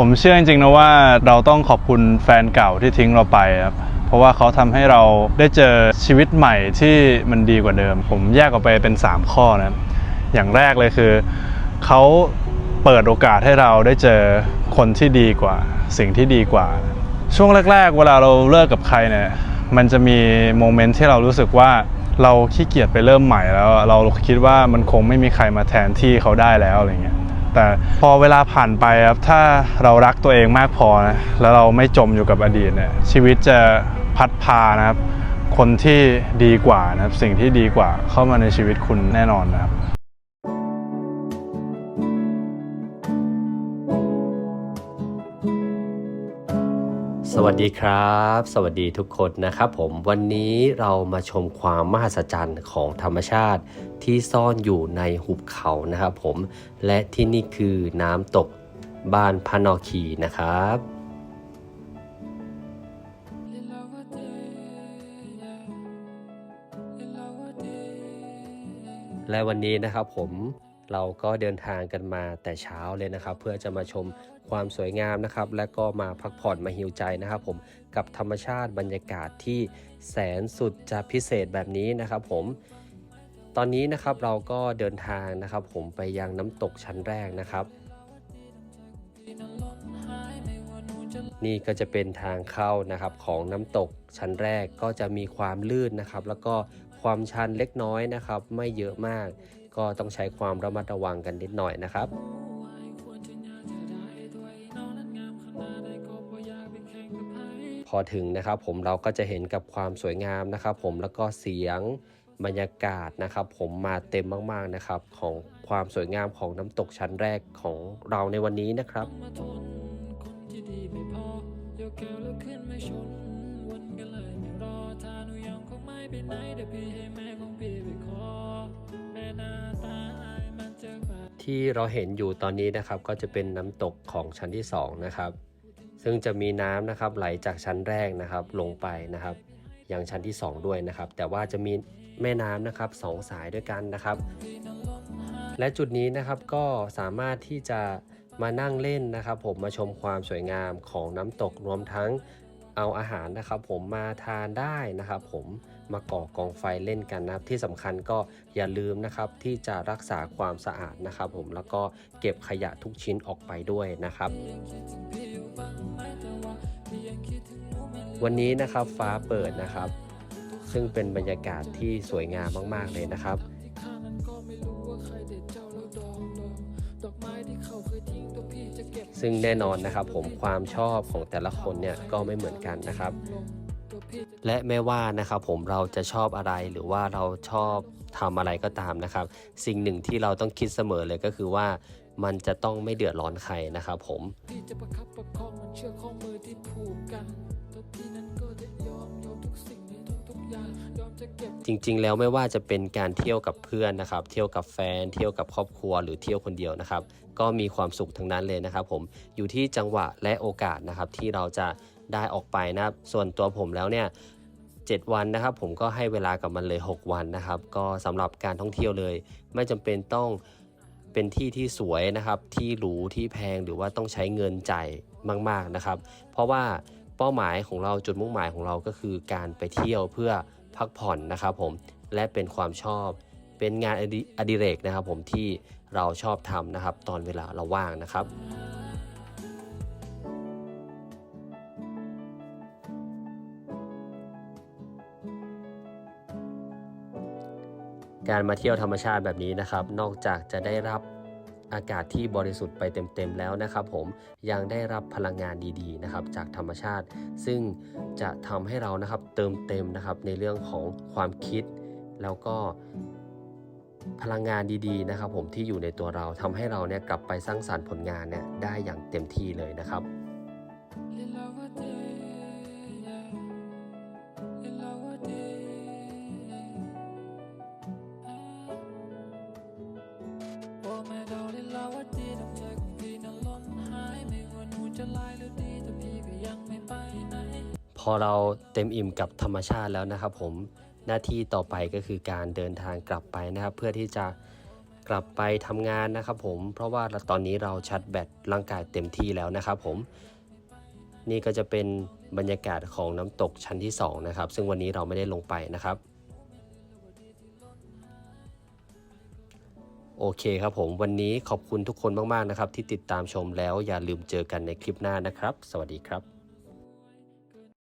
ผมเชื่อจริงๆนะว่าเราต้องขอบคุณแฟนเก่าที่ทิ้งเราไปครับเพราะว่าเขาทำให้เราได้เจอชีวิตใหม่ที่มันดีกว่าเดิม ผมแยกออกไปเป็น 3 ข้อนะอย่างแรกเลยคือเขาเปิดโอกาสให้เราได้เจอคนที่ดีกว่า สิ่งที่ดีกว่า ช่วงแรก ๆ เวลาเราเลิกกับใครเนี่ยมันจะมีโมเมนต์ที่เรารู้สึกว่าเราขี้เกียจไปเริ่มใหม่แล้ว เราคิดว่ามันคงไม่มีใครมาแทนที่เขาได้แล้วอะไรเงี้ย แต่พอเวลาผ่านไปครับถ้าเรารักตัวเองมากพอนะแล้วเราไม่จมอยู่กับอดีตเนี่ยชีวิตจะพัดพานะครับ คนที่ดีกว่านะครับสิ่งที่ดีกว่าเข้ามาในชีวิตคุณแน่นอนนะครับ สวัสดีครับ สวัสดีทุกคนนะครับผมวันนี้เรามาชมความมหัศจรรย์ของธรรมชาติที่ซ่อนอยู่ในหุบเขานะครับผมและที่นี่คือน้ำตกบ้านพนอคีนะครับและวันนี้นะครับผม เราก็เดินทางกันมาแต่เช้าเลยนะครับ เพื่อจะมาชมความสวยงามนะครับ และก็มาพักผ่อนมาฮิวใจนะครับ ผมกับธรรมชาติบรรยากาศที่แสนสุดจะพิเศษแบบนี้นะครับ ผมตอนนี้นะครับเราก็เดินทางนะครับ ผมไปยังน้ำตกชั้นแรกนะครับ นี่ก็จะเป็นทางเข้านะครับของน้ำตกชั้นแรกก็จะมีความลื่นนะครับ แล้วก็ ความชันเล็กน้อยนะครับ ไม่เยอะมาก ก็ต้องใช้ความระมัดระวังกันนิดหน่อยนะครับพอถึงนะครับผมเราก็จะเห็นกับความสวยงามนะครับ ผมแล้วก็เสียงบรรยากาศนะครับ ผมมาเต็มมากๆนะครับ ของความสวยงามของน้ำตกชั้นแรกของเราในวันนี้นะครับที่เรา เห็นอยู่ตอนนี้นะครับก็จะเป็นน้ำตกของชั้นที่2นะครับซึ่งจะมีน้ำนะครับไหลจากชั้นแรกนะครับลงไปนะครับยังชั้นที่ 2 ด้วยนะครับ แต่ว่าจะมีแม่น้ำนะครับสองสายด้วยกันนะครับ และจุดนี้นะครับก็สามารถที่จะมานั่งเล่นนะครับ ผมมาชมความสวยงามของน้ำตกรวมทั้งเอาอาหารนะครับ ผมมาทานได้นะครับ ผม มาก่อกองไฟเล่นกันนะครับ ที่สำคัญก็อย่าลืมนะครับที่จะรักษาความสะอาดนะครับผมแล้วก็เก็บขยะทุกชิ้นออกไปด้วยนะครับวันนี้นะครับฟ้าเปิดนะครับ ซึ่งเป็นบรรยากาศที่สวยงามมากๆเลยนะครับซึ่งแน่นอนนะครับผมความชอบของแต่ละคนเนี่ยก็ไม่เหมือนกันนะครับ และไม่ว่านะครับผมเราจะชอบอะไรหรือว่าเราชอบทำอะไรก็ตามนะครับ สิ่งหนึ่งที่เราต้องคิดเสมอเลยก็คือว่ามันจะต้องไม่เดือดร้อนใครนะครับผมพี่จะประคับประคองมันเชือกข้อมือที่ผูกกันตัวพี่นั้นก็จะยอมยอมทุกสิ่งในทุกๆอย่างยอมจะเก็บจริง ๆ แล้วไม่ว่าจะเป็นการเที่ยวกับเพื่อนนะครับ เที่ยวกับแฟน เที่ยวกับครอบครัวหรือเที่ยวคนเดียวนะครับ ก็มีความสุขทั้งนั้นเลยนะครับ ผมอยู่ที่จังหวะและโอกาสนะครับที่เราจะ ได้ออกไปนะครับ ส่วนตัวผมแล้วเนี่ย7วันนะครับผมก็ให้เวลากับมันเลย 6 วันนะครับ ก็สำหรับการท่องเที่ยวเลย ไม่จำเป็นต้องเป็นที่ที่สวยนะครับ ที่หรูที่แพงหรือว่าต้องใช้เงินจ่ายมาก ๆนะครับ เพราะว่าเป้าหมายของเราจุดมุ่งหมายของเราก็คือการไปเที่ยวเพื่อพักผ่อนนะครับผมและเป็นความชอบเป็นงานอดอดิเรกนะครับผมที่เราชอบทำนะครับ ตอนเวลาเราว่างนะครับ การมาเที่ยวธรรมชาติแบบนี้นะครับ นอกจากจะได้รับอากาศที่บริสุทธิ์ไปเต็มๆแล้วนะครับ ผมยังได้รับพลังงานดีๆนะครับ จากธรรมชาติ ซึ่งจะทำให้เรานะครับเติมเต็มนะครับในเรื่องของความคิด แล้วก็พลังงานดีๆนะครับ ผมที่อยู่ในตัวเราทำให้เราเนี่ยกลับไปสร้างสารรค์ผลงานเนี่ยได้อย่างเต็มที่เลยนะครับ อเราเต็มอิ่มกับธรรมชาติแล้วนะครับ ผมหน้าที่ต่อไปก็คือการเดินทางกลับไปนะครับ เพื่อที่จะกลับไปทำงานนะครับผมเพราะว่าตอนนี้เราชัดแบตร่างกายเต็มที่แล้วนะครับ ผม นี่ก็จะเป็นบรรยากาศของน้ำตกชั้นที่ 2 นะครับ ซึ่งวันนี้เราไม่ได้ลงไปนะครับ โอเคครับผม วันนี้ขอบคุณทุกคนมาก ๆ นะครับ ที่ติดตามชมแล้วอย่าลืมเจอกันในคลิปหน้านะครับ สวัสดีครับ